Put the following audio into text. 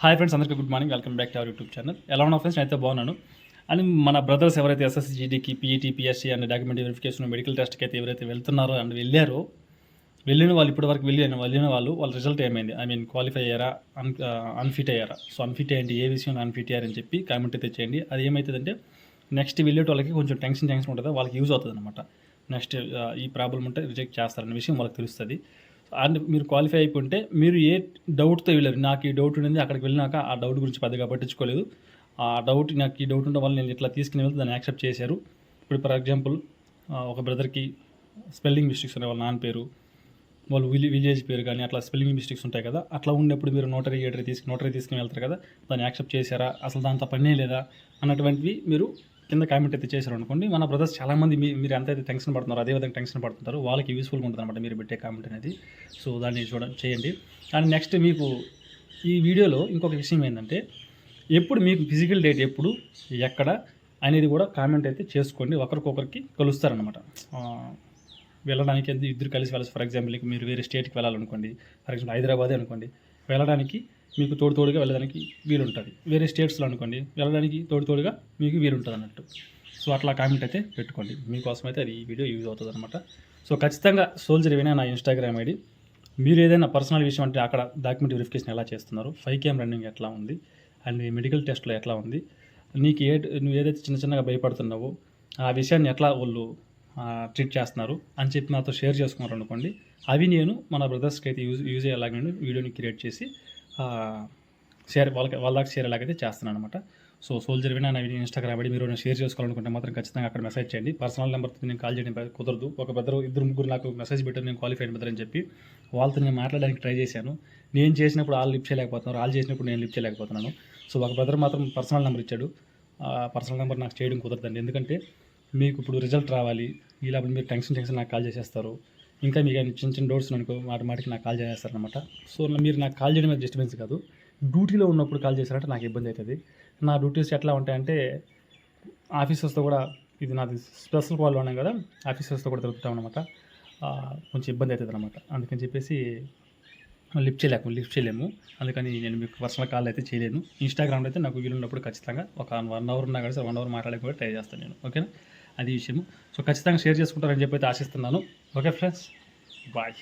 Hi friends అందరికీ good morning welcome back to our YouTube channel ఎలా ఉన్నా friends నేనైతే బాగున్నాను. అని మన బ్రదర్స్ ఎవరైతే SSC జీడీకి PET PSC and document verification medical టెస్ట్కి అయితే ఎవరైతే వెళ్తున్నారో అండ్ వెళ్ళారో వెళ్ళిన వాళ్ళు ఇప్పటివరకు వెళ్ళిన వెళ్ళిన వాళ్ళు వాళ్ళ రిజల్ట్ ఏమైంది? ఐ మీన్ క్వాలిఫై అయ్యారా? అన్ అన్ఫిట్ uh, అయ్యారా? సో అన్ఫిట్ అయ్యండి ఏ విషయం అన్ఫిట్ అయ్యారని చెప్పి కామెంట్ అయితే చేయండి. అది ఏమవుతుందంటే నెక్స్ట్ వెళ్ళేట వాళ్ళకి కొంచెం టెన్షన్ టెన్షన్ ఉంటుంది. వాళ్ళకి యూజ్ అవుతుంది అనమాట నెక్స్ట్ uh, ఈ ప్రాబ్లం ఉంటే రిజెక్ట్ చేస్తారనే విషయం వాళ్ళకి తెలుస్తుంది. అండ్ మీరు క్వాలిఫై అయిపోతే మీరు ఏ డౌట్తో వెళ్ళారు? నాకు ఈ డౌట్ ఉండింది అక్కడికి వెళ్ళినాక ఆ డౌట్ గురించి పెద్దగా పట్టించుకోలేదు. ఆ డౌట్ నాకు ఈ డౌట్ ఉండడం వల్ల నేను ఇట్లా తీసుకుని వెళ్తే దాన్ని యాక్సెప్ట్ చేశారు. ఇప్పుడు ఫర్ ఎగ్జాంపుల్ ఒక బ్రదర్కి స్పెల్లింగ్ మిస్టేక్స్ ఉన్నాయి వాళ్ళ నాన్న పేరు వాళ్ళు విలే విలేజ్ పేరు కానీ అట్లా స్పెల్లింగ్ మిస్టేక్స్ ఉంటాయి కదా అట్లా ఉన్నప్పుడు మీరు నోటరీ గేటరీ తీసుకు నోటరీ తీసుకుని వెళ్తారు కదా దాన్ని యాక్సెప్ట్ చేశారా? అసలు దాంతో పనే లేదా? అన్నటువంటివి మీరు కింద కామెంట్ అయితే చేశారు అనుకోండి మన బ్రదర్స్ చాలామంది మీ మీరు ఎంతైతే టెన్షన్ పడుతున్నారో అదేవిధంగా టెన్షన్ పడుతుంటారు వాళ్ళకి యూస్ఫుల్గా ఉంటుంది అనమాట మీరు పెట్టే కామెంట్ అనేది. సో దాన్ని చూడండి చేయండి. అండ్ నెక్స్ట్ మీకు ఈ వీడియోలో ఇంకొక విషయం ఏంటంటే ఎప్పుడు మీకు ఫిజికల్ డేట్ ఎప్పుడు ఎక్కడ అనేది కూడా కామెంట్ అయితే చేసుకోండి. ఒకరికొకరికి కలుస్తారనమాట వెళ్ళడానికి ఇద్దరు కలిసి వెళ్ళచ్చు. ఫర్ ఎగ్జాంపుల్ మీరు వేరే స్టేట్కి వెళ్ళాలనుకోండి ఫర్ ఎగ్జాంపుల్ హైదరాబాదే అనుకోండి వెళ్ళడానికి మీకు తోడు తోడుగా వెళ్ళడానికి వీలుంటుంది. వేరే స్టేట్స్లో అనుకోండి వెళ్ళడానికి తోడు తోడుగా మీకు వీలుంటుంది అన్నట్టు. సో అట్లా కామెంట్ అయితే పెట్టుకోండి. మీకోసం అయితే అది ఈ వీడియో యూజ్ అవుతుంది అనమాట సో ఖచ్చితంగా సోల్జర్ ఏమైనా నా ఇన్స్టాగ్రామ్ ఐడి. మీరు ఏదైనా పర్సనల్ విషయం అంటే అక్కడ డాక్యుమెంట్ వెరిఫికేషన్ ఎలా చేస్తున్నారు ఫైవ్ కేమ్ రన్నింగ్ ఎట్లా ఉంది అండ్ మెడికల్ టెస్ట్లో ఎట్లా ఉంది నీకు ఏ నువ్వు ఏదైతే చిన్న చిన్నగా భయపడుతున్నావో ఆ విషయాన్ని ఎట్లా వాళ్ళు ట్రీట్ చేస్తున్నారు అని చెప్పి నాతో షేర్ చేసుకున్నారు అనుకోండి అవి నేను మన బ్రదర్స్కి అయితే యూజ్ యూజ్ అయ్యేలాగా వీడియోని క్రియేట్ చేసి షేర్ వాళ్ళకి వాళ్ళ దాకా షేర్ ఎలాగైతే చేస్తున్నాను అనమాట సో సోల్జర్ వినా నా వీడియో ఇన్స్టాగ్రామ్ ఐడి మీరు షేర్ చేసుకోవాలనుకుంటే మాత్రం ఖచ్చితంగా అక్కడ మెసేజ్ చేయండి. పర్సనల్ నెంబర్తో నేను కాల్ చేయడం కుదరదు. ఒక బ్రదర్ ఇద్దరు ముగ్గురు నాకు మెసేజ్ పెట్టారు నేను క్వాలిఫైడ్ బ్రదర్ అని చెప్పి వాళ్ళతో నేను మాట్లాడడానికి ట్రై చేశాను. నేను చేసినప్పుడు వాళ్ళు లిఫ్ట్ చేయలేకపోతున్నారు వాళ్ళు చేసినప్పుడు నేను లిఫ్ట్ చేయలేకపోతున్నాను. సో ఒక బ్రదర్ మాత్రం పర్సనల్ నెంబర్ ఇచ్చాడు. ఆ పర్సనల్ నెంబర్ నాకు చేయడం కుదరదండి. ఎందుకంటే మీకు ఇప్పుడు రిజల్ట్ రావాలి. ఇలా మీరు టెన్షన్ టెన్షన్ నాకు కాల్ చేసేస్తారు. ఇంకా మీకు చిన్న చిన్న డౌట్స్ అనుకో వాటి మాటికి నాకు కాల్ చేస్తారనమాట సో మీరు నాకు కాల్ చేయడం డిస్టర్బెన్స్ కాదు. డ్యూటీలో ఉన్నప్పుడు కాల్ చేశారంటే నాకు ఇబ్బంది అవుతుంది. నా డ్యూటీస్ ఎట్లా ఉంటాయంటే ఆఫీసర్స్తో కూడా ఇది నాది స్పెషల్ కాల్ ఉన్నాం కదా ఆఫీసర్స్తో కూడా దొరుకుతాం అనమాట కొంచెం ఇబ్బంది అవుతుంది అనమాట అందుకని చెప్పేసి లిఫ్ట్ చేయలేము లిఫ్ట్ చేయలేము. అందుకని నేను మీకు పర్సనల్ కాల్ అయితే చేయలేను. ఇన్స్టాగ్రామ్లో అయితే నాకు వీలున్నప్పుడు ఖచ్చితంగా ఒక వన్ అవర్ ఉన్నా కానీ వన్ అవర్ మాట్లాడే కూడా ట్రై చేస్తాను నేను. ఓకేనా అది విషయము. సో ఖచ్చితంగా షేర్ చేసుకుంటారని చెప్పి అయితే ఆశిస్తున్నాను. Okay friends. బాయ్.